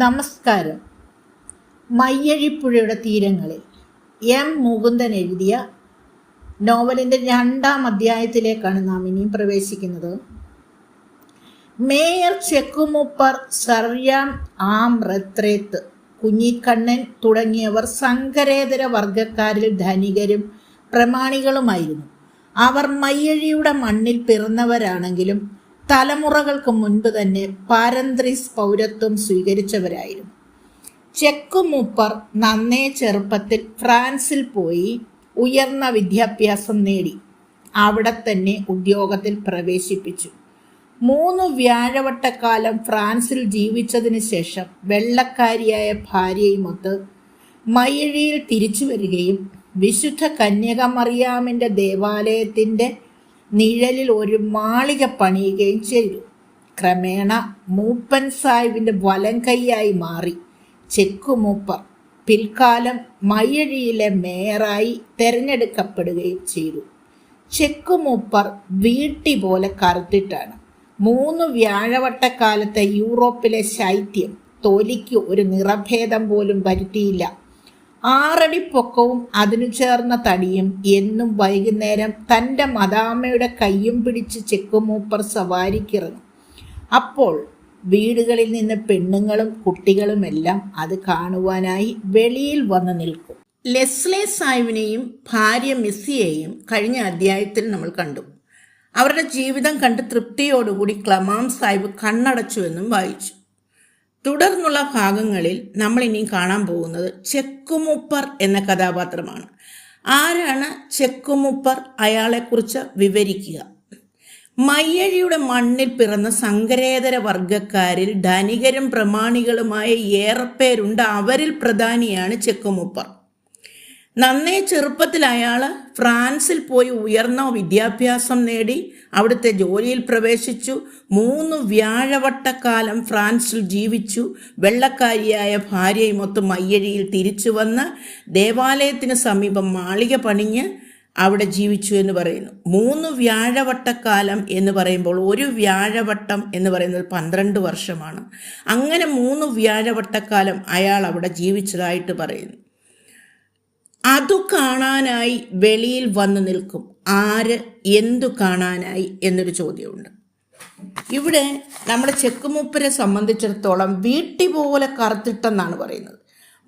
നമസ്കാരം. മയ്യഴിപ്പുഴയുടെ തീരങ്ങളിൽ എം മുകുന്ദൻ എഴുതിയ നോവലിന്റെ രണ്ടാം അധ്യായത്തിലേക്കാണ് നാം ഇനിയും പ്രവേശിക്കുന്നത്. മേയർ ചെക്കുമുപ്പർ സർയാം ആം റത്രേത്ത് കുഞ്ഞിക്കണ്ണൻ തുടങ്ങിയവർ സങ്കരേതര വർഗക്കാരിൽ ധനികരും പ്രമാണികളുമായിരുന്നു. അവർ മയ്യഴിയുടെ മണ്ണിൽ പിറന്നവരാണെങ്കിലും തലമുറകൾക്ക് മുൻപ് തന്നെ പാരന്ത്രിസ് പൗരത്വം സ്വീകരിച്ചവരായിരുന്നു. ചെക്കുമൂപ്പർ നന്നേ ചെറുപ്പത്തിൽ ഫ്രാൻസിൽ പോയി ഉയർന്ന വിദ്യാഭ്യാസം നേടി. അവിടെ തന്നെ ഉദ്യോഗത്തിൽ പ്രവേശിപ്പിച്ചു. മൂന്ന് വ്യാഴവട്ടക്കാലം ഫ്രാൻസിൽ ജീവിച്ചതിന് ശേഷം വെള്ളക്കാരിയായ ഭാര്യയുമൊത്ത് മയിഴിയിൽ തിരിച്ചു വരികയും വിശുദ്ധ കന്യകമറിയാമിന്റെ ദേവാലയത്തിന്റെ നിഴലിൽ ഒരു മാളിക പണിയുകയും ചെയ്തു. ക്രമേണ മൂപ്പൻ സാഹിബിന്റെ വലം കൈയായി മാറി. ചെക്കുമൂപ്പർ പിൽക്കാലം മയ്യഴിയിലെ മേയറായി തിരഞ്ഞെടുക്കപ്പെടുകയും ചെയ്തു. ചെക്കുമൂപ്പർ വീട്ടി പോലെ കറുത്തിട്ടാണ്. മൂന്ന് വ്യാഴവട്ടക്കാലത്തെ യൂറോപ്പിലെ ശൈത്യം തൊലിക്ക് ഒരു നിറഭേദം പോലും വരുത്തിയില്ല. ആറടി പൊക്കവും അതിനു ചേർന്ന തടിയും എന്നും വൈകുന്നേരം തന്റെ മദാമ്മയുടെ കയ്യും പിടിച്ച് ചെക്കുമൂപ്പർ സവാരിക്കിറങ്ങും. അപ്പോൾ വീടുകളിൽ നിന്ന് പെണ്ണുങ്ങളും കുട്ടികളുമെല്ലാം അത് കാണുവാനായി വെളിയിൽ വന്ന് നിൽക്കും. ലെസ്ലെ സായുവിനെയും ഭാര്യ മിസ്സിയെയും കഴിഞ്ഞ അധ്യായത്തിൽ നമ്മൾ കണ്ടു. അവരുടെ ജീവിതം കണ്ട് തൃപ്തിയോടുകൂടി ക്ലമാം സാഹിബ് കണ്ണടച്ചുവെന്നും വായിച്ചു. തുടർന്നുള്ള ഭാഗങ്ങളിൽ നമ്മൾ ഇനി കാണാൻ പോകുന്നത് ചെക്കുമുപ്പർ എന്ന കഥാപാത്രമാണ്. ആരാണ് ചെക്കുമുപ്പർ? അയാളെക്കുറിച്ച് വിവരിക്കുക. മയ്യഴിയുടെ മണ്ണിൽ പിറന്ന സങ്കരേതര വർഗക്കാരിൽ ധനികരും പ്രമാണികളുമായ ഏറെപ്പേരുണ്ട്. അവരിൽ പ്രധാനിയാണ് ചെക്കുമുപ്പർ. നന്നേ ചെറുപ്പത്തിൽ അയാൾ ഫ്രാൻസിൽ പോയി ഉയർന്ന വിദ്യാഭ്യാസം നേടി അവിടുത്തെ ജോലിയിൽ പ്രവേശിച്ചു മൂന്ന് വ്യാഴവട്ടക്കാലം ഫ്രാൻസിൽ ജീവിച്ചു വെള്ളക്കാരിയായ ഭാര്യയുമൊത്ത് മയ്യഴിയിൽ തിരിച്ചു വന്ന് ദേവാലയത്തിന് സമീപം മാളിക പണിഞ്ഞ് അവിടെ ജീവിച്ചു എന്ന് പറയുന്നു. മൂന്ന് വ്യാഴവട്ടക്കാലം എന്ന് പറയുമ്പോൾ ഒരു വ്യാഴവട്ടം എന്ന് പറയുന്നത് പന്ത്രണ്ട് വർഷമാണ്. അങ്ങനെ മൂന്ന് വ്യാഴവട്ടക്കാലം അയാൾ അവിടെ ജീവിച്ചതായിട്ട് പറയുന്നു. അതു കാണാനായി വെളിയിൽ വന്നു നിൽക്കും. ആര് എന്തു കാണാനായി എന്നൊരു ചോദ്യമുണ്ട്. ഇവിടെ നമ്മുടെ ചെക്കുമൂപ്പരെ സംബന്ധിച്ചിടത്തോളം വീട്ടി പോലെ കറുത്തിട്ടെന്നാണ് പറയുന്നത്.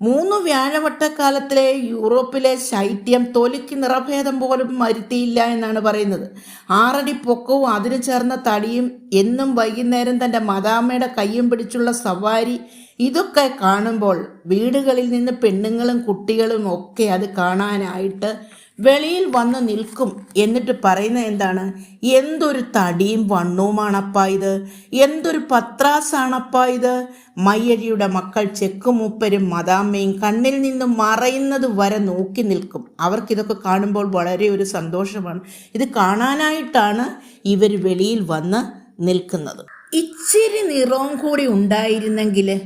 മൂന്ന് വ്യാഴവട്ടക്കാലത്തിലെ യൂറോപ്പിലെ ശൈത്യം തൊലിക്ക് നിറഭേദം പോലും വരുത്തിയില്ല എന്നാണ് പറയുന്നത്. ആറടി പൊക്കവും അതിന് ചേർന്ന തടിയും എന്നും വൈകുന്നേരം തന്റെ മദാമ്മയുടെ കയ്യും പിടിച്ചുള്ള സവാരി ഇതൊക്കെ കാണുമ്പോൾ വീടുകളിൽ നിന്ന് പെണ്ണുങ്ങളും കുട്ടികളും ഒക്കെ അത് കാണാനായിട്ട് വെളിയിൽ വന്ന് നിൽക്കും. എന്നിട്ട് പറയുന്ന എന്താണ്? എന്തൊരു തടിയും വണ്ണവുമാണപ്പാ ഇത്? എന്തൊരു പത്രാസാണപ്പാ ഇത്? മയ്യഴിയുടെ മക്കൾ ചെക്കുമൂപ്പരും മദാമ്മയും കണ്ണിൽ നിന്നും മറയുന്നത് വരെ നോക്കി നിൽക്കും. അവർക്കിതൊക്കെ കാണുമ്പോൾ വളരെ ഒരു സന്തോഷമാണ്. ഇത് കാണാനായിട്ടാണ് ഇവർ വെളിയിൽ വന്ന് നിൽക്കുന്നത്. ഇച്ചിരി നിറവും കൂടി ഉണ്ടായിരുന്നെങ്കിൽ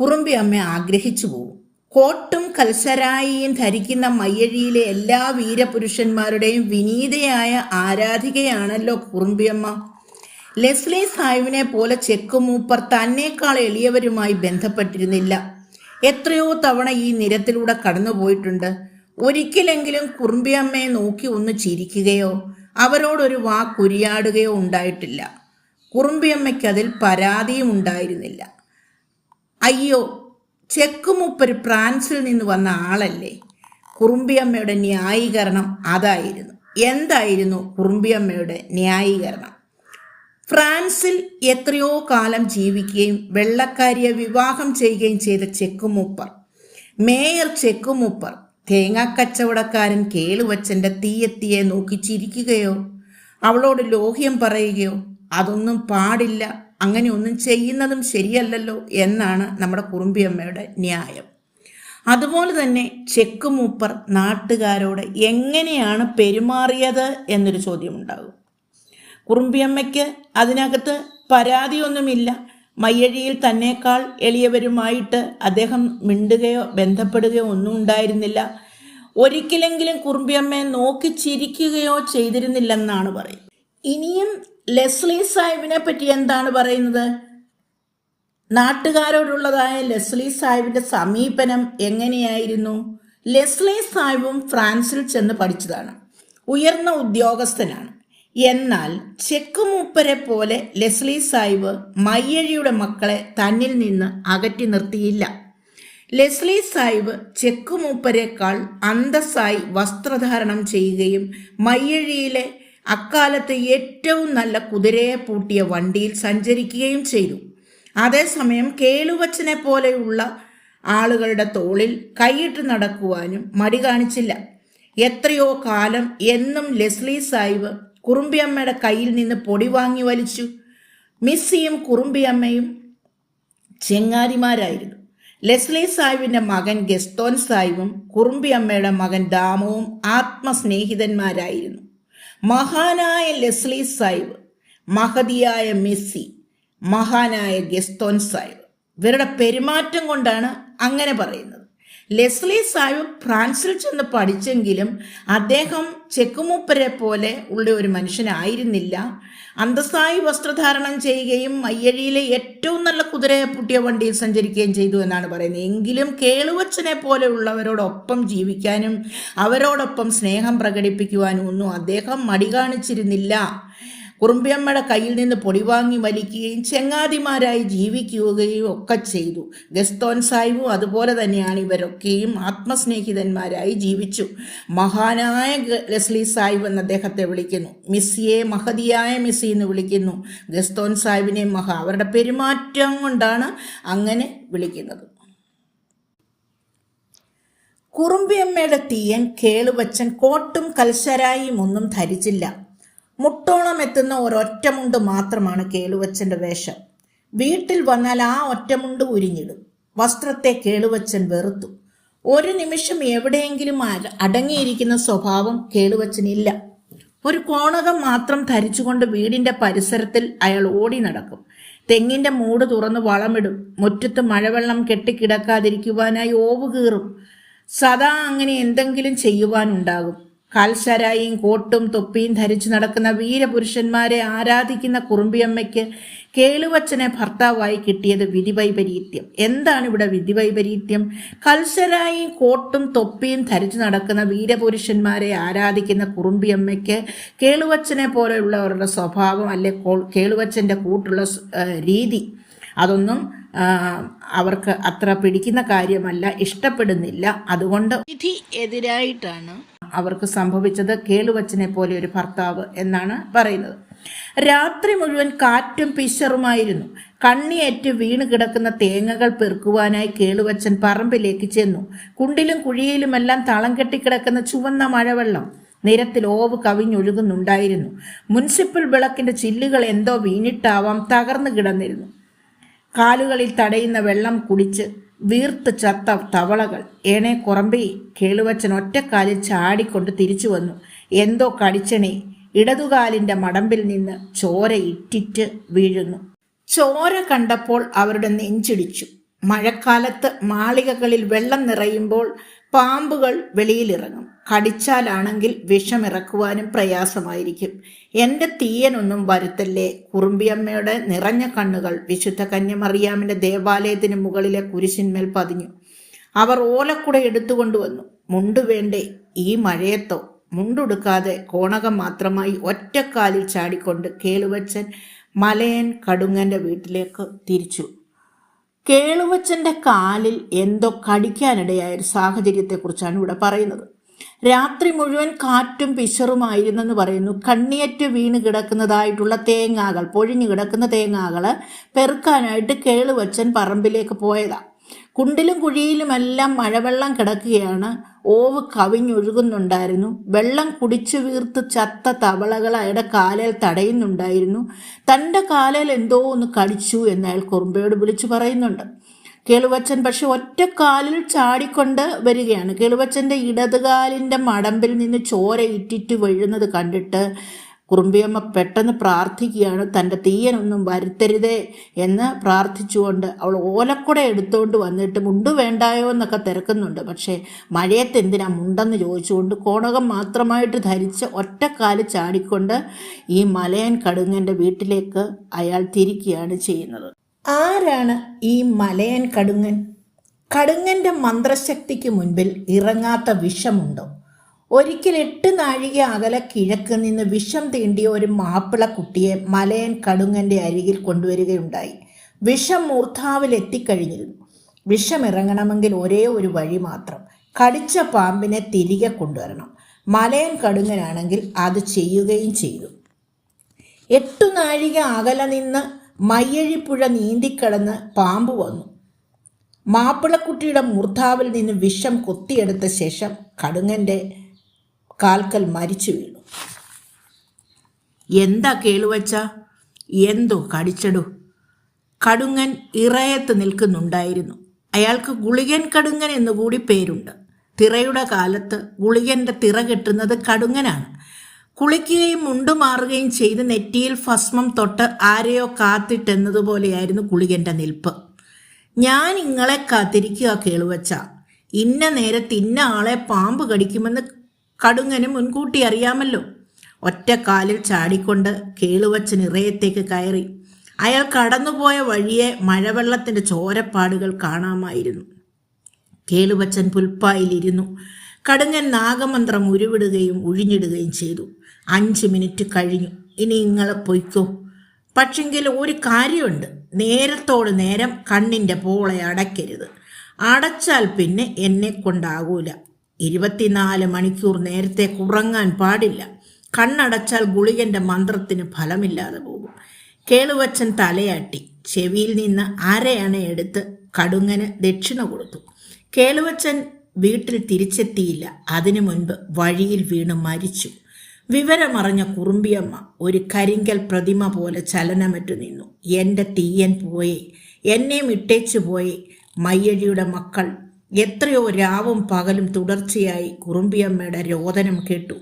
കുറുമ്പി അമ്മ ആഗ്രഹിച്ചു പോകും കോട്ടും കൽസരായിയും ധരിക്കുന്ന മയ്യഴിയിലെ എല്ലാ വീരപുരുഷന്മാരുടെയും വിനീതയായ ആരാധികയാണല്ലോ കുറുമ്പിയമ്മ ലെസ്ലി സാഹിബിനെ പോലെ ചെക്കുമൂപ്പർ തന്നേക്കാൾ എളിയവരുമായി ബന്ധപ്പെട്ടിരുന്നില്ല. എത്രയോ തവണ ഈ നിരത്തിലൂടെ കടന്നുപോയിട്ടുണ്ട്. ഒരിക്കലെങ്കിലും കുറുമ്പിയമ്മയെ നോക്കി ഒന്ന് ചിരിക്കുകയോ അവരോടൊരു വാക്കുരിയാടുകയോ ഉണ്ടായിട്ടില്ല. കുറുമ്പിയമ്മയ്ക്കതിൽ പരാതിയും ഉണ്ടായിരുന്നില്ല. അയ്യോ ചെക്കുമുപ്പര് ഫ്രാൻസിൽ നിന്ന് വന്ന ആളല്ലേ? കുറുമ്പിയമ്മയുടെ ന്യായീകരണം അതായിരുന്നു. എന്തായിരുന്നു കുറുമ്പിയമ്മയുടെ ന്യായീകരണം? ഫ്രാൻസിൽ എത്രയോ കാലം ജീവിക്കുകയും വെള്ളക്കാരിയെ വിവാഹം ചെയ്യുകയും ചെയ്ത ചെക്കുമുപ്പർ മേയർ ചെക്കുമുപ്പർ തേങ്ങാക്കച്ചവടക്കാരൻ കേളുവച്ചന്റെ തീയെത്തിയെ നോക്കി ചിരിക്കുകയോ അവളോട് ലോഹ്യം പറയുകയോ അതൊന്നും പാടില്ല. അങ്ങനെ ഒന്നും ചെയ്യുന്നതും ശരിയല്ലല്ലോ എന്നാണ് നമ്മുടെ കുറുമ്പിയമ്മയുടെ ന്യായം. അതുപോലെ തന്നെ ചെക്ക് മൂപ്പർ നാട്ടുകാരോട് എങ്ങനെയാണ് പെരുമാറിയത് എന്നൊരു ചോദ്യമുണ്ടാകും. കുറുമ്പിയമ്മയ്ക്ക് അതിനകത്ത് പരാതിയൊന്നുമില്ല. മയ്യഴിയിൽ തന്നേക്കാൾ എളിയവരുമായിട്ട് അദ്ദേഹം മിണ്ടുകയോ ബന്ധപ്പെടുകയോ ഒന്നും ഉണ്ടായിരുന്നില്ല. ഒരിക്കലെങ്കിലും കുറുമ്പിയമ്മയെ നോക്കി ചിരിക്കുകയോ ചെയ്തിരുന്നില്ലെന്നാണ് പറയുന്നത് ഇനിയും ലെസ്ലി സാഹിബിനെ പറ്റി എന്താണ് പറയുന്നത്? നാട്ടുകാരോടുള്ളതായ ലെസ്ലി സാഹിബിന്റെ സമീപനം എങ്ങനെയായിരുന്നു? ലെസ്ലി സാഹിബും ഫ്രാൻസിൽ ചെന്ന് പഠിച്ചതാണ്. ഉയർന്ന ഉദ്യോഗസ്ഥനാണ്. എന്നാൽ ചെക്ക് മൂപ്പരെ പോലെ ലെസ്ലി സാഹിബ് മയ്യഴിയുടെ മക്കളെ തന്നിൽ നിന്ന് അകറ്റി നിർത്തിയില്ല. ലെസ്ലി സാഹിബ് ചെക്ക് മൂപ്പരെക്കാൾ അന്തസ്സായി വസ്ത്രധാരണം ചെയ്യുകയും മയ്യഴിയിലെ അക്കാലത്ത് ഏറ്റവും നല്ല കുതിരയെ പൂട്ടിയ വണ്ടിയിൽ സഞ്ചരിക്കുകയും ചെയ്തു. അതേസമയം കേളുവച്ചനെ പോലെയുള്ള ആളുകളുടെ തോളിൽ കൈയിട്ട് നടക്കുവാനും മടി കാണിച്ചില്ല. എത്രയോ കാലം എന്നും ലെസ്ലി സാഹിബ് കുറുമ്പിയമ്മയുടെ കയ്യിൽ നിന്ന് പൊടി വാങ്ങി വലിച്ചു. മിസ്സിയും കുറുമ്പിയമ്മയും ചെങ്ങാരിമാരായിരുന്നു ലെസ്ലി സാഹിബിന്റെ മകൻ ഗസ്തോൻ സാഹിബും കുറുമ്പിയമ്മയുടെ മകൻ ദാമുവും ആത്മസ്നേഹിതന്മാരായിരുന്നു. മഹാനായ ലെസ്ലി സാഹിബ് മഹതിയായ മെസ്സി മഹാനായ ഗെസ്തോൻ സാഹിബ് ഇവരുടെ പെരുമാറ്റം കൊണ്ടാണ് അങ്ങനെ പറയുന്നത്. ലെസ്ലി സാഹിബ് ഫ്രാൻസിൽ ചെന്ന് പഠിച്ചെങ്കിലും അദ്ദേഹം ചെക്കുമൂപ്പരെ പോലെ ഉള്ള ഒരു മനുഷ്യനായിരുന്നില്ല. അന്തസ്സായി വസ്ത്രധാരണം ചെയ്യുകയും മയ്യഴിയിലെ ഏറ്റവും നല്ല കുതിരയെ പൂട്ടിയ വണ്ടിയിൽ സഞ്ചരിക്കുകയും ചെയ്തു എന്നാണ് പറയുന്നത്. എങ്കിലും കേളുവച്ചനെ പോലെയുള്ളവരോടൊപ്പം ജീവിക്കാനും അവരോടൊപ്പം സ്നേഹം പ്രകടിപ്പിക്കുവാനും ഒന്നും അദ്ദേഹം മടി കാണിച്ചിരുന്നില്ല. കുറുമ്പിയമ്മയുടെ കയ്യിൽ നിന്ന് പൊടി വാങ്ങി വലിക്കുകയും ചെങ്ങാതിമാരായി ജീവിക്കുകയും ഒക്കെ ചെയ്തു. ഗസ്തോൻ സാഹിബും അതുപോലെ തന്നെയാണ് ഇവരൊക്കെയും ആത്മസ്നേഹിതന്മാരായി ജീവിച്ചു. മഹാനായ ഗസ്ലി സാഹിബ് എന്ന് അദ്ദേഹത്തെ വിളിക്കുന്നു. മിസ്സിയെ മഹതിയായ മിസ്സി എന്ന് വിളിക്കുന്നു. ഗസ്തോൻ സാഹിബിനെ മഹ അവരുടെ പെരുമാറ്റം കൊണ്ടാണ് അങ്ങനെ വിളിക്കുന്നത്. കുറുമ്പിയമ്മയുടെ തീയൻ കേളുവച്ചൻ കോട്ടും കൽശരായും ഒന്നും ധരിച്ചില്ല. മുട്ടോളം എത്തുന്ന ഒരൊറ്റമുണ്ട് മാത്രമാണ് കേളുവച്ചന്റെ വേഷം. വീട്ടിൽ വന്നാൽ ആ ഒറ്റമുണ്ട് ഉരിഞ്ഞിടും. വസ്ത്രത്തെ കേളുവച്ചൻ വെറുത്തു. ഒരു നിമിഷം എവിടെയെങ്കിലും അടങ്ങിയിരിക്കുന്ന സ്വഭാവം കേളുവച്ചനില്ല. ഒരു കോണകം മാത്രം ധരിച്ചുകൊണ്ട് വീടിന്റെ പരിസരത്തിൽ അയാൾ ഓടി നടക്കും. തെങ്ങിന്റെ മൂട് തുറന്ന് വളമിടും. മുറ്റത്ത് മഴവെള്ളം കെട്ടിക്കിടക്കാതിരിക്കുവാനായി ഓവ് കീറും സദാ അങ്ങനെ എന്തെങ്കിലും ചെയ്യുവാനുണ്ടാകും. കാൽശരായും കോട്ടും തൊപ്പിയും ധരിച്ചു നടക്കുന്ന വീരപുരുഷന്മാരെ ആരാധിക്കുന്ന കുറുമ്പിയമ്മയ്ക്ക് കേളുവച്ചനെ ഭർത്താവായി കിട്ടിയത് വിധിവൈപരീത്യം. എന്താണ് ഇവിടെ വിധിവൈപരീത്യം? കൽശരായും കോട്ടും തൊപ്പിയും ധരിച്ചു നടക്കുന്ന വീരപുരുഷന്മാരെ ആരാധിക്കുന്ന കുറുമ്പിയമ്മയ്ക്ക് കേളുവച്ചനെ പോലെയുള്ളവരുടെ സ്വഭാവം അല്ലെ കേളുവച്ചന്റെ കൂട്ടുള്ള രീതി അതൊന്നും അവർക്ക് അത്ര പിടിക്കുന്ന കാര്യമല്ല ഇഷ്ടപ്പെടുന്നില്ല. അതുകൊണ്ട് വിധി എതിരായിട്ടാണ് അവർക്ക് സംഭവിച്ചത് കേളുവച്ചനെ പോലെ ഒരു ഭർത്താവ് എന്നാണ് പറയുന്നത്. രാത്രി മുഴുവൻ കാറ്റും പിശറുമായിരുന്നു. കണ്ണിയേറ്റ് വീണ് കിടക്കുന്ന തേങ്ങകൾ പെറുക്കുവാനായി കേളുവച്ചൻ പറമ്പിലേക്ക് ചെന്നു. കുണ്ടിലും കുഴിയിലുമെല്ലാം തളം കെട്ടിക്കിടക്കുന്ന ചുവന്ന മഴവെള്ളം നിരത്തിൽ ഓവ് കവിഞ്ഞൊഴുകുന്നുണ്ടായിരുന്നു. മുനിസിപ്പൽ വിളക്കിന്റെ ചില്ലുകൾ എന്തോ വീണിട്ടാവാം തകർന്നു കിടന്നിരുന്നു. കാലുകളിൽ തടയുന്ന വെള്ളം കുടിച്ച് വീർത്ത് ചത്ത തവളകൾ. ഏണെ കുറമ്പി കേളുവച്ചൻ ഒറ്റക്കാലിൽ ചാടിക്കൊണ്ട് തിരിച്ചു വന്നു. എന്തോ കടിച്ചണേ. ഇടതുകാലിന്റെ മടമ്പിൽ നിന്ന് ചോര ഇറ്റിറ്റ് വീഴുന്നു. ചോര കണ്ടപ്പോൾ അവരുടെ നെഞ്ചിടിച്ചു. മഴക്കാലത്ത് മാളികകളിൽ വെള്ളം നിറയുമ്പോൾ പാമ്പുകൾ വെളിയിലിറങ്ങും. കടിച്ചാലാണെങ്കിൽ വിഷമിറക്കുവാനും പ്രയാസമായിരിക്കും. എന്റെ തീയനൊന്നും വരുത്തല്ലേ? കുറുമ്പിയമ്മയുടെ നിറഞ്ഞ കണ്ണുകൾ വിശുദ്ധ കന്യമറിയാമിന്റെ ദേവാലയത്തിന് മുകളിലെ കുരിശിന്മേൽ പതിഞ്ഞു. അവർ ഓലക്കുട എടുത്തുകൊണ്ടുവന്നു മുണ്ടു വേണ്ടേ? ഈ മഴയത്തോ? മുണ്ടുടുക്കാതെ കോണകം മാത്രമായി ഒറ്റക്കാലിൽ ചാടിക്കൊണ്ട് കേളുവച്ചൻ മലയൻ കടുങ്ങന്റെ വീട്ടിലേക്ക് തിരിച്ചു. കേളുവച്ചന്റെ കാലിൽ എന്തോ കടിക്കാനിടയായ ഒരു സാഹചര്യത്തെക്കുറിച്ചാണ് ഇവിടെ പറയുന്നത്. രാത്രി മുഴുവൻ കാറ്റും പിശറുമായിരുന്നെന്ന് പറയുന്നു. കണ്ണിയറ്റ് വീണ് കിടക്കുന്നതായിട്ടുള്ള തേങ്ങാകൾ പൊഴിഞ്ഞു കിടക്കുന്ന തേങ്ങാകൾ പെറുക്കാനായിട്ട് കേളുവച്ചൻ പറമ്പിലേക്ക് പോയതാണ് കുണ്ടിലും കുഴിയിലുമെല്ലാം മഴവെള്ളം കിടക്കുകയാണ്. ഓവ് കവിഞ്ഞൊഴുകുന്നുണ്ടായിരുന്നു. വെള്ളം കുടിച്ചു വീർത്ത് ചത്ത തവളകൾ അയാളുടെ കാലേൽ തടയുന്നുണ്ടായിരുന്നു. തന്റെ കാലേൽ എന്തോ ഒന്ന് കടിച്ചു എന്ന് അയാൾ കുറുമ്പയോട് വിളിച്ചു പറയുന്നുണ്ട്. കേളുവച്ചൻ പക്ഷെ ഒറ്റക്കാലിൽ ചാടിക്കൊണ്ട് വരികയാണ്. കേളുവച്ചന്റെ ഇടതുകാലിന്റെ മടമ്പിൽ നിന്ന് ചോര ഇറ്റിറ്റ് വീഴുന്നത് കണ്ടിട്ട് കുറുമ്പിയമ്മ പെട്ടെന്ന് പ്രാർത്ഥിക്കുകയാണ് തന്റെ തീയനൊന്നും വരുത്തരുതേ എന്ന് പ്രാർത്ഥിച്ചുകൊണ്ട് അവൾ ഓലക്കുട എടുത്തുകൊണ്ട് വന്നിട്ട് മുണ്ട് വേണ്ടായോ എന്നൊക്കെ തിരക്കുന്നുണ്ട്. പക്ഷേ മഴയത്ത് എന്തിനാ മുണ്ടെന്ന് ചോദിച്ചുകൊണ്ട് കോണകം മാത്രമായിട്ട് ധരിച്ച് ഒറ്റക്കാൽ ചാടിക്കൊണ്ട് ഈ മലയൻ കടുങ്ങന്റെ വീട്ടിലേക്ക് അയാൾ തിരിക്കുകയാണ് ചെയ്യുന്നത്. ആരാണ് ഈ മലയൻ കടുങ്ങൻ? കടുങ്ങന്റെ മന്ത്രശക്തിക്ക് മുൻപിൽ ഇറങ്ങാത്ത വിഷമുണ്ടോ? ഒരിക്കൽ എട്ട് നാഴിക അകലെ കിഴക്ക് നിന്ന് വിഷം തീണ്ടിയ ഒരു മാപ്പിള കുട്ടിയെ മലയൻ കടുങ്ങന്റെ അരികിൽ കൊണ്ടുവരികയുണ്ടായി. വിഷം മൂർധാവിൽ എത്തിക്കഴിഞ്ഞിരുന്നു. വിഷം ഇറങ്ങണമെങ്കിൽ ഒരേ ഒരു വഴി മാത്രം. കടിച്ച പാമ്പിനെ തിരികെ കൊണ്ടുവരണം. മലയൻ കടുങ്ങനാണെങ്കിൽ അത് ചെയ്യുകയും ചെയ്തു. എട്ടു നാഴിക അകലെ നിന്ന് മയ്യഴിപ്പുഴ നീന്തിക്കടന്ന് പാമ്പ് വന്നു. മാപ്പിളക്കുട്ടിയുടെ മൂർധാവിൽ നിന്ന് വിഷം കൊത്തിയെടുത്ത ശേഷം കടുങ്ങന്റെ കാൽക്കൽ മരിച്ചു വീണു. എന്താ കേളുവച്ച എന്തോ കടിച്ചടു. കടുങ്ങൻ ഇറയത്ത് നിൽക്കുന്നുണ്ടായിരുന്നു. അയാൾക്ക് ഗുളികൻ കടുങ്ങൻ എന്നുകൂടി പേരുണ്ട്. തിറയുടെ കാലത്ത് ഗുളികന്റെ തിറ കെട്ടുന്നത് കടുങ്ങനാണ്. കുളിക്കുകയും മുണ്ടുമാറുകയും ചെയ്ത് നെറ്റിയിൽ ഭസ്മം തൊട്ട് ആരെയോ കാത്തിട്ടെന്നതുപോലെയായിരുന്നു കുളികന്റെ നിൽപ്പ്. ഞാൻ ഇങ്ങളെ കാത്തിരിക്കുക കേളുവച്ച ഇന്ന നേരത്ത് ഇന്ന ആളെ പാമ്പ് കടിക്കുമെന്ന് കടുങ്ങന് മുൻകൂട്ടി അറിയാമല്ലോ. ഒറ്റ കാലിൽ ചാടിക്കൊണ്ട് കേളുവച്ചൻ ഇറയത്തേക്ക് കയറി. അയാൾ കടന്നുപോയ വഴിയെ മഴവെള്ളത്തിന്റെ ചോരപ്പാടുകൾ കാണാമായിരുന്നു. കേളുവച്ചൻ പുൽപ്പായിലിരുന്നു. കടുങ്ങൻ നാഗമന്ത്രം ഉരുവിടുകയും ഉഴിഞ്ഞിടുകയും ചെയ്തു. അഞ്ച് മിനിറ്റ് കഴിഞ്ഞു. ഇനി ഇങ്ങളെ പൊയ്ക്കോ. പക്ഷെങ്കിൽ ഒരു കാര്യമുണ്ട്. നേരത്തോട് നേരം കണ്ണിന്റെ പോളെ അടയ്ക്കരുത്. അടച്ചാൽ പിന്നെ എന്നെ കൊണ്ടാകൂല ഇരുപത്തിനാല് മണിക്കൂർ നേരത്തെ ഉറങ്ങാൻ പാടില്ല. കണ്ണടച്ചാൽ ഗുളികന്റെ മന്ത്രത്തിന് ഫലമില്ലാതെ പോകും. കേളുവച്ചൻ തലയാട്ടി. ചെവിയിൽ നിന്ന് അരയണ എടുത്ത് കടുങ്ങന് ദക്ഷിണ കൊടുത്തു. കേളുവച്ചൻ വീട്ടിൽ തിരിച്ചെത്തിയില്ല. അതിനു മുൻപ് വഴിയിൽ വീണ് മരിച്ചു. വിവരമറിഞ്ഞ കുറുമ്പിയമ്മ ഒരു കരിങ്കൽ പ്രതിമ പോലെ ചലനമറ്റു നിന്നു. എന്റെ തീയൻ പോയേ എന്നെയും ഇട്ടേച്ചു പോയേ മയ്യഴിയുടെ മക്കൾ എത്രയോ രാവും പകലും തുടർച്ചയായി കുറുമ്പിയമ്മയുടെ രോദനം കേട്ടു.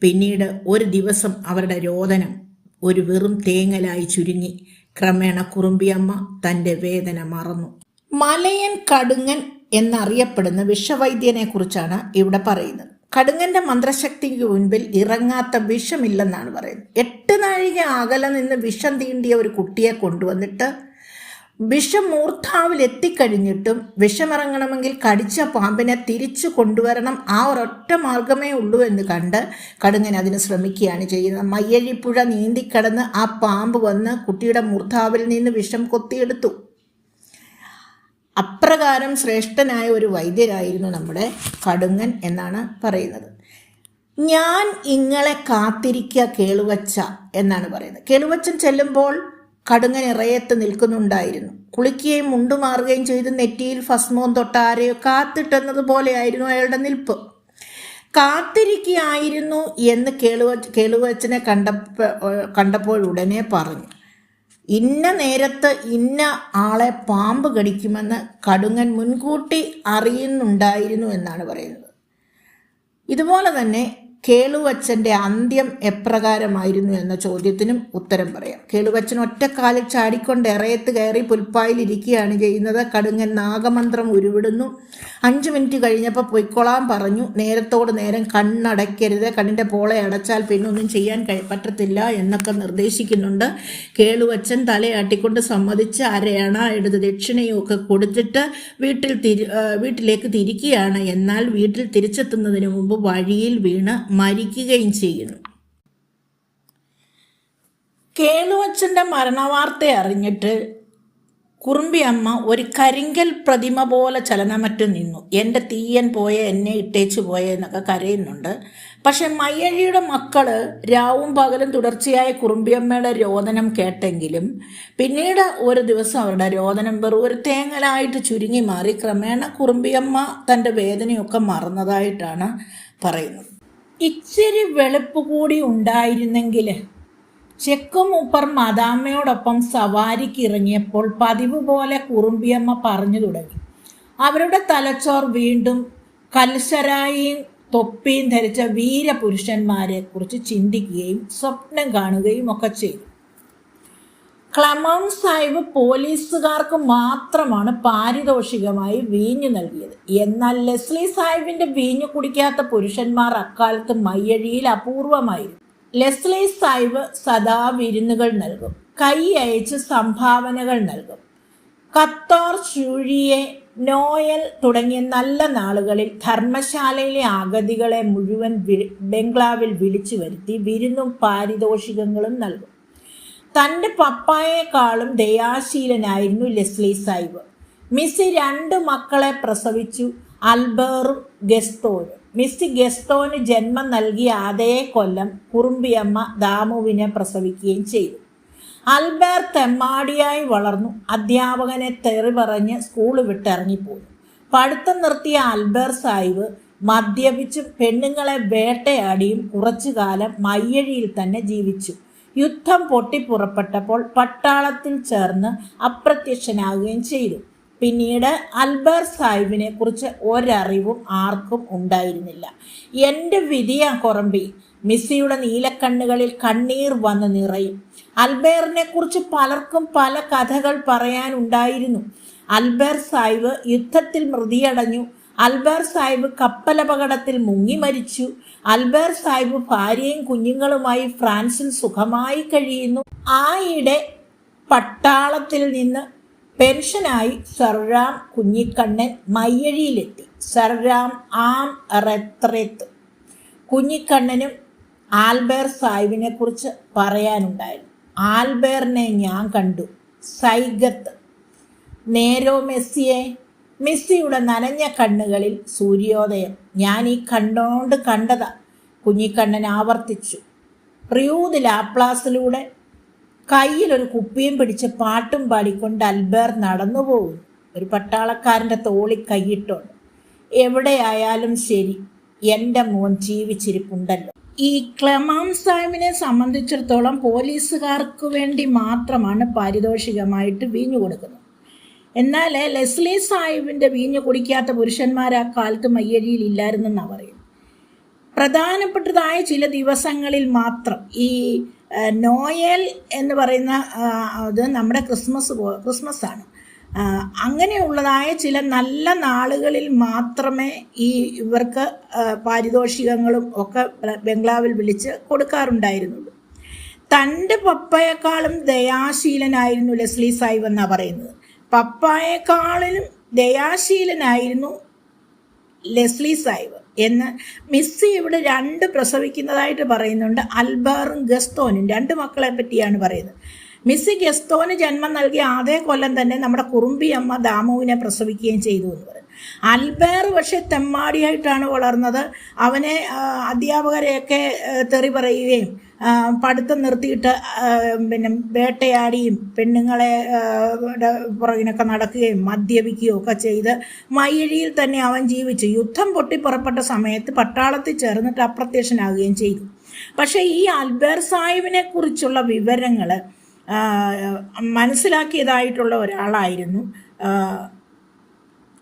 പിന്നീട് ഒരു ദിവസം അവരുടെ രോദനം ഒരു വെറും തേങ്ങലായി ചുരുങ്ങി. ക്രമേണ കുറുമ്പിയമ്മ തന്റെ വേദന മറന്നു. മലയൻ കടുങ്ങൻ എന്നറിയപ്പെടുന്ന വിഷവൈദ്യനെ കുറിച്ചാണ് ഇവിടെ പറയുന്നത്. കടുങ്ങന്റെ മന്ത്രശക്തിക്ക് മുൻപിൽ ഇറങ്ങാത്ത വിഷമില്ലെന്നാണ് പറയുന്നത്. എട്ട് നാഴിക അകലെ നിന്ന് വിഷം തീണ്ടിയ ഒരു കുട്ടിയെ കൊണ്ടുവന്നിട്ട് വിഷം മൂർത്താവിൽ എത്തിക്കഴിഞ്ഞിട്ടും വിഷമിറങ്ങണമെങ്കിൽ കടിച്ച പാമ്പിനെ തിരിച്ചു കൊണ്ടുവരണം ആ ഒരൊറ്റ മാർഗമേ ഉള്ളൂ എന്ന് കണ്ട് കടുങ്ങൻ അതിന് ശ്രമിക്കുകയാണ് ചെയ്യുന്നത്. മയ്യഴിപ്പുഴ നീന്തിക്കടന്ന് ആ പാമ്പ് വന്ന് കുട്ടിയുടെ മൂർധാവിൽ നിന്ന് വിഷം കൊത്തിയെടുത്തു. അപ്രകാരം ശ്രേഷ്ഠനായ ഒരു വൈദ്യരായിരുന്നു നമ്മുടെ കടുങ്ങൻ എന്നാണ് പറയുന്നത്. ഞാൻ ഇങ്ങളെ കാത്തിരിക്കുക കേളുവച്ച എന്നാണ് പറയുന്നത്. കേളുവച്ചൻ ചെല്ലുമ്പോൾ കടുങ്ങൻ ഇറയത്ത് നിൽക്കുന്നുണ്ടായിരുന്നു. കുളിക്കുകയും മുണ്ടുമാറുകയും ചെയ്ത് നെറ്റിയിൽ ഭസ്മവും തൊട്ടാരെയോ കാത്തിട്ടെന്നതുപോലെയായിരുന്നു അയാളുടെ നിൽപ്പ്. കാത്തിരിക്കുകയായിരുന്നു എന്ന് കേളുവ കേളുവച്ചനെ കണ്ടപ്പോ കണ്ടപ്പോൾ ഉടനെ പറഞ്ഞു ഇന്ന നേരത്ത് ഇന്ന ആളെ പാമ്പ് കടിക്കുമെന്ന് കടുങ്ങൻ മുൻകൂട്ടി അറിയുന്നുണ്ടായിരുന്നു എന്നാണ് പറയുന്നത്. ഇതുപോലെ തന്നെ കേളുവച്ചന്റെ അന്ത്യം എപ്രകാരമായിരുന്നു എന്ന ചോദ്യത്തിനും ഉത്തരം പറയാം. കേളുവച്ചൻ ഒറ്റക്കാലിൽ ചാടിക്കൊണ്ട് എറയത്ത് കയറി പുൽപ്പായിലിരിക്കുകയാണ് ചെയ്യുന്നത്. കടുങ്ങൻ നാഗമന്ത്രം ഉരുവിടുന്നു. അഞ്ച് മിനിറ്റ് കഴിഞ്ഞപ്പോൾ പൊയ്ക്കൊള്ളാൻ പറഞ്ഞു. നേരത്തോട് നേരം കണ്ണടയ്ക്കരുത്. കണ്ണിന്റെ പോളെ അടച്ചാൽ പിന്നെ ഒന്നും ചെയ്യാൻ പറ്റത്തില്ല എന്നൊക്കെ നിർദ്ദേശിക്കുന്നുണ്ട്. കേളുവച്ചൻ തലയാട്ടിക്കൊണ്ട് സമ്മതിച്ച് അരയണ എടുത്ത് ദക്ഷിണയും ഒക്കെ കൊടുത്തിട്ട് വീട്ടിൽ തിരി വീട്ടിലേക്ക് തിരിക്കുകയാണ്. എന്നാൽ വീട്ടിൽ തിരിച്ചെത്തുന്നതിന് മുമ്പ് വഴിയിൽ വീണ് മരിക്കുകയും ചെയ്യുന്നു. കേളുവച്ചന്റെ മരണവാർത്ത അറിഞ്ഞിട്ട് കുറുമ്പിയമ്മ ഒരു കരിങ്കൽ പ്രതിമ പോലെ ചലനമറ്റു നിന്നു. എന്റെ തീയൻ പോയ എന്നെ ഇട്ടേച്ചു പോയ എന്നൊക്കെ കരയുന്നുണ്ട്. പക്ഷെ മയ്യഴിയുടെ മക്കൾ രാവും പകലും തുടർച്ചയായ കുറുമ്പിയമ്മയുടെ രോദനം കേട്ടെങ്കിലും പിന്നീട് ഒരു ദിവസം അവരുടെ രോദനം വെറും ഒരു തേങ്ങലായിട്ട് ചുരുങ്ങി മാറി ക്രമേണ കുറുമ്പിയമ്മ തന്റെ വേദനയൊക്കെ മറന്നതായിട്ടാണ് പറയുന്നത്. ഇച്ചിരി വെളുപ്പ് കൂടി ഉണ്ടായിരുന്നെങ്കിൽ ചെക്കുമൂപ്പർ മദാമ്മയോടൊപ്പം സവാരിക്ക് ഇറങ്ങിയപ്പോൾ പതിവ് പോലെ കുറുമ്പിയമ്മ പറഞ്ഞു തുടങ്ങി. അവരുടെ തലച്ചോർ വീണ്ടും കൽസരായിയും തൊപ്പിയും ധരിച്ച വീരപുരുഷന്മാരെ കുറിച്ച് ചിന്തിക്കുകയും സ്വപ്നം കാണുകയും ഒക്കെ ചെയ്തു. ക്ലമൗൺ സാഹിബ് പോലീസുകാർക്ക് മാത്രമാണ് പാരിതോഷികമായി വീഞ്ഞു നൽകിയത്. എന്നാൽ ലെസ്ലി സാഹിബിന്റെ വീഞ്ഞു കുടിക്കാത്ത പുരുഷന്മാർ അക്കാലത്ത് മയ്യഴിയിൽ അപൂർവമായിരുന്നു. ലെസ്ലി സാഹിബ് സദാ വിരുന്നുകൾ നൽകും. കൈ അയച്ച് സംഭാവനകൾ നൽകും. കത്തോർ ചുഴിയെ നോയൽ തുടങ്ങിയ നല്ല നാളുകളിൽ ധർമ്മശാലയിലെ അഗതികളെ മുഴുവൻ ബംഗ്ലാവിൽ വിളിച്ചു വരുത്തി വിരുന്നും പാരിതോഷികങ്ങളും നൽകും. തന്റെ പപ്പായേക്കാളും ദയാശീലനായിരുന്നു ലെസ്ലി സാഹിബ് മിസ്സി രണ്ട് മക്കളെ പ്രസവിച്ചു അൽബേറും ഗെസ്റ്റോനും മിസ്സി ഗെസ്റ്റോന് ജന്മം നൽകിയ അതേ കൊല്ലം കുറുമ്പിയമ്മ ദാമുവിനെ പ്രസവിക്കുകയും ചെയ്തു. അൽബേർ തെമ്മാടിയായി വളർന്നു അധ്യാപകനെ തെറി പറഞ്ഞ് സ്കൂൾ വിട്ടിറങ്ങിപ്പോയി. പഠിത്തം നിർത്തിയ അൽബേർ സാഹിബ് മദ്യപിച്ചും പെണ്ണുങ്ങളെ വേട്ടയാടിയും കുറച്ചു കാലം മയ്യഴിയിൽ തന്നെ ജീവിച്ചു. യുദ്ധം പൊട്ടിപ്പുറപ്പെട്ടപ്പോൾ പട്ടാളത്തിൽ ചേർന്ന് അപ്രത്യക്ഷനാകുകയും ചെയ്തു. പിന്നീട് അൽബർ സാഹിബിനെ കുറിച്ച് ഒരറിവും ആർക്കും ഉണ്ടായിരുന്നില്ല. എന്റെ വിധിയാ കുറമ്പി. മിസ്സിയുടെ നീലക്കണ്ണുകളിൽ കണ്ണീർ വന്ന് നിറയും. അൽബേറിനെ കുറിച്ച് പലർക്കും പല കഥകൾ പറയാനുണ്ടായിരുന്നു. അൽബേർ സാഹിബ് യുദ്ധത്തിൽ മൃതിയടഞ്ഞു. അൽബേർ സാഹിബ് കപ്പലപകടത്തിൽ മുങ്ങി മരിച്ചു. അൽബേർ സാഹിബ് ഭാര്യയും കുഞ്ഞുങ്ങളുമായി ഫ്രാൻസിൽ സുഖമായി കഴിയുന്നു. ആയിടെ പട്ടാളത്തിൽ നിന്ന് പെൻഷനായി സർറാം കുഞ്ഞിക്കണ്ണൻ മയ്യഴിയിലെത്തി. സർറാം ആം റെത്രത്ത്. കുഞ്ഞിക്കണ്ണനും ആൽബേർ സാഹിബിനെ കുറിച്ച് പറയാനുണ്ടായിരുന്നു. ആൽബേറിനെ ഞാൻ കണ്ടു. സൈഗത്ത്. നേരോ മെസ്സിയെ മെസ്സിയുടെ നനഞ്ഞ കണ്ണുകളിൽ സൂര്യോദയം. ഞാൻ ഈ കണ്ണോണ്ട് കണ്ടതാ. കുഞ്ഞിക്കണ്ണൻ ആവർത്തിച്ചു. റിയൂദ് ലാപ്ലാസിലൂടെ കയ്യിൽ ഒരു കുപ്പിയും പിടിച്ച് പാട്ടും പാടിക്കൊണ്ട് അൽബേർ നടന്നു പോകുന്നു. ഒരു പട്ടാളക്കാരന്റെ തോളി കൈയിട്ടുണ്ട്. എവിടെയായാലും ശരി എന്റെ മോൻ ജീവിച്ചിരിപ്പുണ്ടല്ലോ. ഈ ക്ലമാം സാഹിബിനെ സംബന്ധിച്ചിടത്തോളം പോലീസുകാർക്ക് വേണ്ടി മാത്രമാണ് പാരിതോഷികമായിട്ട് വീഞ്ഞു കൊടുക്കുന്നത്. എന്നാൽ ലെസ്ലി സാഹിബിന്റെ വീഞ്ഞ് കുടിക്കാത്ത പുരുഷന്മാർ ആ കാലത്ത് മയ്യഴിയിൽ ഇല്ലായിരുന്നെന്നാണ് പറയുന്നത്. പ്രധാനപ്പെട്ടതായ ചില ദിവസങ്ങളിൽ മാത്രം ഈ നോയൽ എന്ന് പറയുന്ന അത് നമ്മുടെ ക്രിസ്മസ് പോ ക്രിസ്മസ് ആണ് അങ്ങനെയുള്ളതായ ചില നല്ല നാളുകളിൽ മാത്രമേ ഈ ഇവർക്ക് പാരിതോഷികങ്ങളും ഒക്കെ ബംഗ്ലാവിൽ വിളിച്ച് കൊടുക്കാറുണ്ടായിരുന്നുള്ളൂ. തന്റെ പപ്പയെക്കാളും ദയാശീലനായിരുന്നു ലെസ്ലി സാഹിബ് എന്നാണ് പറയുന്നത്. പപ്പായെക്കാളിലും ദയാശീലനായിരുന്നു ലെസ്ലി സാഹിബ് എന്ന് മിസ്സി ഇവിടെ രണ്ട് പ്രസവിക്കുന്നതായിട്ട് പറയുന്നുണ്ട്. അൽബാറും ഗസ്തോനും രണ്ട് മക്കളെ പറ്റിയാണ് പറയുന്നത്. മിസ്സി ഗസ്തോന് ജന്മം നൽകിയ അതേ കൊല്ലം തന്നെ നമ്മുടെ കുറുമ്പി അമ്മ ദാമുവിനെ പ്രസവിക്കുകയും ചെയ്തു എന്ന് പറയും അൽബേർ പക്ഷെ തെമ്മാടിയായിട്ടാണ് വളർന്നത്. അവനെ അധ്യാപകരെയൊക്കെ തെറി പറയുകയും പഠിത്തം നിർത്തിയിട്ട് പിന്നെ വേട്ടയാടിയും പെണ്ണുങ്ങളെ പുറകിനൊക്കെ നടക്കുകയും മദ്യപിക്കുകയും ഒക്കെ ചെയ്ത് മയ്യഴിയിൽ തന്നെ അവൻ ജീവിച്ചു. യുദ്ധം പൊട്ടിപ്പുറപ്പെട്ട സമയത്ത് പട്ടാളത്തിൽ ചേർന്നിട്ട് അപ്രത്യക്ഷനാകുകയും ചെയ്തു. പക്ഷേ ഈ അൽബേർ സാഹിബിനെ കുറിച്ചുള്ള വിവരങ്ങൾ മനസ്സിലാക്കിയതായിട്ടുള്ള ഒരാളായിരുന്നു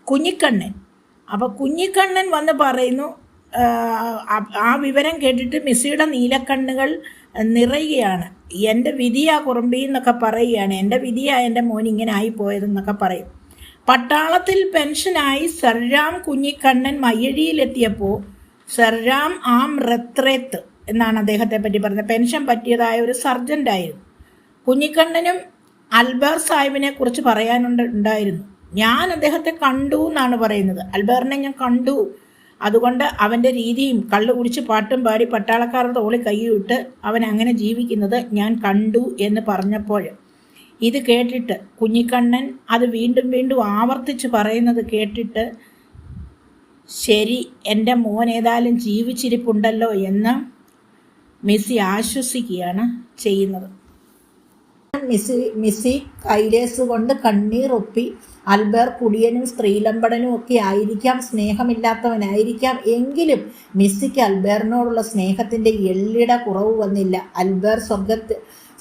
കുഞ്ഞിക്കണ്ണൻ. അപ്പോൾ കുഞ്ഞിക്കണ്ണൻ വന്ന് പറയുന്നു ആ, വിവരം കേട്ടിട്ട് മിസ്സിയുടെ നീലക്കണ്ണുകൾ നിറയുകയാണ്. എന്റെ വിധിയാ കുറുമ്പി എന്നൊക്കെ പറയുകയാണ്. എന്റെ വിധിയാ എന്റെ മോൻ ഇങ്ങനെ ആയിപ്പോയതെന്നൊക്കെ പറയും. പട്ടാളത്തിൽ പെൻഷനായി സർരാം കുഞ്ഞിക്കണ്ണൻ മയ്യഴിയിലെത്തിയപ്പോൾ സർരാം ആം റത്രേത്ത് എന്നാണ് അദ്ദേഹത്തെ പറ്റി പറഞ്ഞത്. പെൻഷൻ പറ്റിയതായ ഒരു സർജന്റായിരുന്നു കുഞ്ഞിക്കണ്ണനും അൽബർ സാഹിബിനെ കുറിച്ച് പറയാനുണ്ട് ഉണ്ടായിരുന്നു. ഞാൻ അദ്ദേഹത്തെ കണ്ടു എന്നാണ് പറയുന്നത്. അൽബറിനെ ഞാൻ കണ്ടു. അതുകൊണ്ട് അവന്റെ രീതിയും കള്ളു കുടിച്ച് പാട്ടും പാടി പട്ടാളക്കാരുടെ തോളി കൈയിട്ട് അവൻ അങ്ങനെ ജീവിക്കുന്നത് ഞാൻ കണ്ടു എന്ന് പറഞ്ഞപ്പോൾ ഇത് കേട്ടിട്ട് കുഞ്ഞിക്കണ്ണൻ അത് വീണ്ടും വീണ്ടും ആവർത്തിച്ച് പറയുന്നത് കേട്ടിട്ട് ശരി എന്റെ മോൻ ഏതായാലും ജീവിച്ചിരിപ്പുണ്ടല്ലോ എന്ന് മിസ്സി ആശ്വസിക്കുകയാണ് ചെയ്യുന്നത്. മിസ്സി മിസ്സി കൈലേസ് കൊണ്ട് കണ്ണീർ ഒപ്പി അൽബർ കുടിയനും സ്ത്രീലമ്പടനും ഒക്കെ ആയിരിക്കാം സ്നേഹമില്ലാത്തവനായിരിക്കാം. എങ്കിലും മെസ്സിക്ക് അൽബേറിനോടുള്ള സ്നേഹത്തിന്റെ എള്ളിട കുറവ് വന്നില്ല. അൽബേർ സ്വർഗത്ത്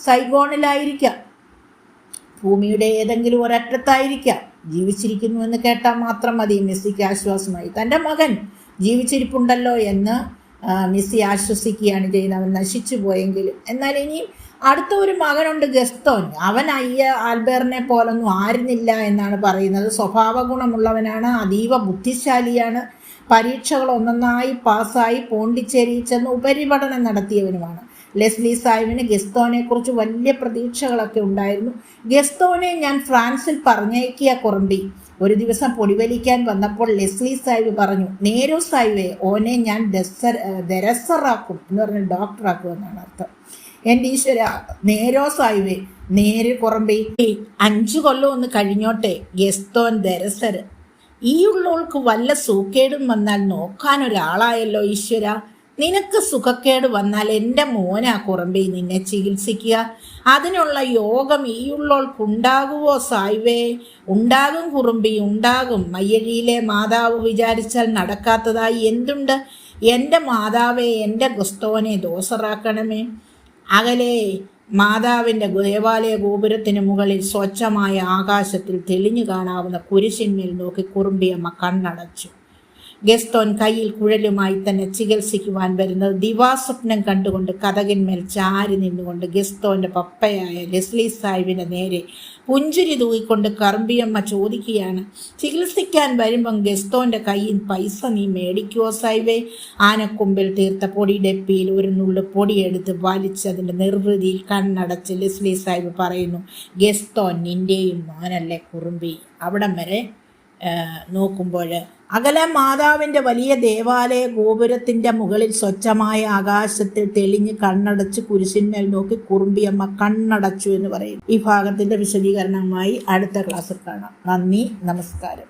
സൈഗോണിലായിരിക്കാം. ഭൂമിയുടെ ഏതെങ്കിലും ഒരറ്റത്തായിരിക്കാം. ജീവിച്ചിരിക്കുന്നു എന്ന് കേട്ടാൽ മാത്രം മതി മെസ്സിക്ക് ആശ്വാസമായി. തന്റെ മകൻ ജീവിച്ചിരിപ്പുണ്ടല്ലോ എന്ന് മെസ്സി ആശ്വസിക്കുകയാണ് ചെയ്യുന്നത് അവൻ നശിച്ചു പോയെങ്കിലും. എന്നാൽ ഇനിയും അടുത്ത ഒരു മകനുണ്ട് ഗസ്തോൻ. അവൻ അയ്യ ആൽബേറിനെ പോലൊന്നും ആയിരുന്നില്ല എന്നാണ് പറയുന്നത്. സ്വഭാവ ഗുണമുള്ളവനാണ് അതീവ ബുദ്ധിശാലിയാണ്. പരീക്ഷകൾ ഒന്നൊന്നായി പാസ്സായി പോണ്ടിച്ചേരി ചെന്ന് ഉപരിപഠനം നടത്തിയവനുമാണ്. ലെസ്ലി സാഹിബിന് ഗസ്തോനെക്കുറിച്ച് വലിയ പ്രതീക്ഷകളൊക്കെ ഉണ്ടായിരുന്നു. ഗസ്തോനെ ഞാൻ ഫ്രാൻസിൽ പറഞ്ഞയക്കിയ കുറമ്പി. ഒരു ദിവസം പൊടിവലിക്കാൻ വന്നപ്പോൾ ലെസ്ലി സാഹിബ് പറഞ്ഞു നേരോ സാഹിബെ ഓനെ ഞാൻ ദസ ദരസറാക്കും എന്ന് പറഞ്ഞ ഡോക്ടറാക്കും എന്നാണ് അർത്ഥം. എന്റെ ഈശ്വര നേരോ സായിവേ നേര് കുറമ്പി അഞ്ചു കൊല്ലം ഒന്ന് കഴിഞ്ഞോട്ടെ ഗസ്തോൻ ദരസർ ഈ ഉള്ളവൾക്ക് വല്ല സൂക്കേടും വന്നാൽ നോക്കാൻ ഒരാളായല്ലോ ഈശ്വര. നിനക്ക് സുഖക്കേട് വന്നാൽ എന്റെ മോനാ കുറമ്പി നിന്നെ ചികിത്സിക്കുക. അതിനുള്ള യോഗം ഈ ഉള്ളവൾക്കുണ്ടാകുവോ സായിവേ? ഉണ്ടാകും കുറുമ്പി ഉണ്ടാകും. മയ്യഴിയിലെ മാതാവ് വിചാരിച്ചാൽ നടക്കാത്തതായി എന്തുണ്ട്? എന്റെ മാതാവേ എന്റെ ഗുസ്തോനെ ദോസറാക്കണമേ അകലെ മാതാവിന്റെ ദേവാലയ ഗോപുരത്തിന് മുകളിൽ സ്വച്ഛമായ ആകാശത്തിൽ തെളിഞ്ഞു കാണാവുന്ന കുരിശിന്മേൽ നോക്കി കുറുമ്പിയമ്മ കണ്ണടച്ചു. ഗസ്തോൻ കയ്യിൽ കുഴലുമായി തന്നെ ചികിത്സിക്കുവാൻ വരുന്നത് ദിവാസ്വപ്നം കണ്ടുകൊണ്ട് കഥകന്മേൽ ചാരി നിന്നുകൊണ്ട് ഗസ്തോന്റെ പപ്പയായ ലെസ്ലി സാഹിബിന്റെ നേരെ പുഞ്ചിരി തൂക്കിക്കൊണ്ട് കറുമ്പിയമ്മ ചോദിക്കുകയാണ് ചികിത്സിക്കാൻ വരുമ്പം ഗസ്തോന്റെ കയ്യിൽ പൈസ നീ മേടിക്കുവോ സാഹിബേ? ആനക്കൊമ്പിൽ തീർത്ത പൊടി ഡെപ്പിയിൽ ഒരു നുള്ളു പൊടിയെടുത്ത് വലിച്ച് അതിന്റെ നിർവൃതിയിൽ കണ്ണടച്ച് ലെസ്ലി സാഹിബ് പറയുന്നു ഗസ്തോൻ നിന്റെയും മോനല്ലേ കുറുമ്പി? അവിടം വരെ നോക്കുമ്പോൾ അകലെ മാതാവിന്റെ വലിയ ദേവാലയ ഗോപുരത്തിന്റെ മുകളിൽ സ്വച്ഛമായ ആകാശത്തിൽ തെളിഞ്ഞ് കണ്ണടച്ച് കുരിശിന്മേൽ നോക്കി കുറുമ്പിയമ്മ കണ്ണടച്ചു എന്ന് പറയും. ഈ ഭാഗത്തിന്റെ വിശദീകരണമായി അടുത്ത ക്ലാസ്സിൽ കാണാം. നന്ദി നമസ്കാരം.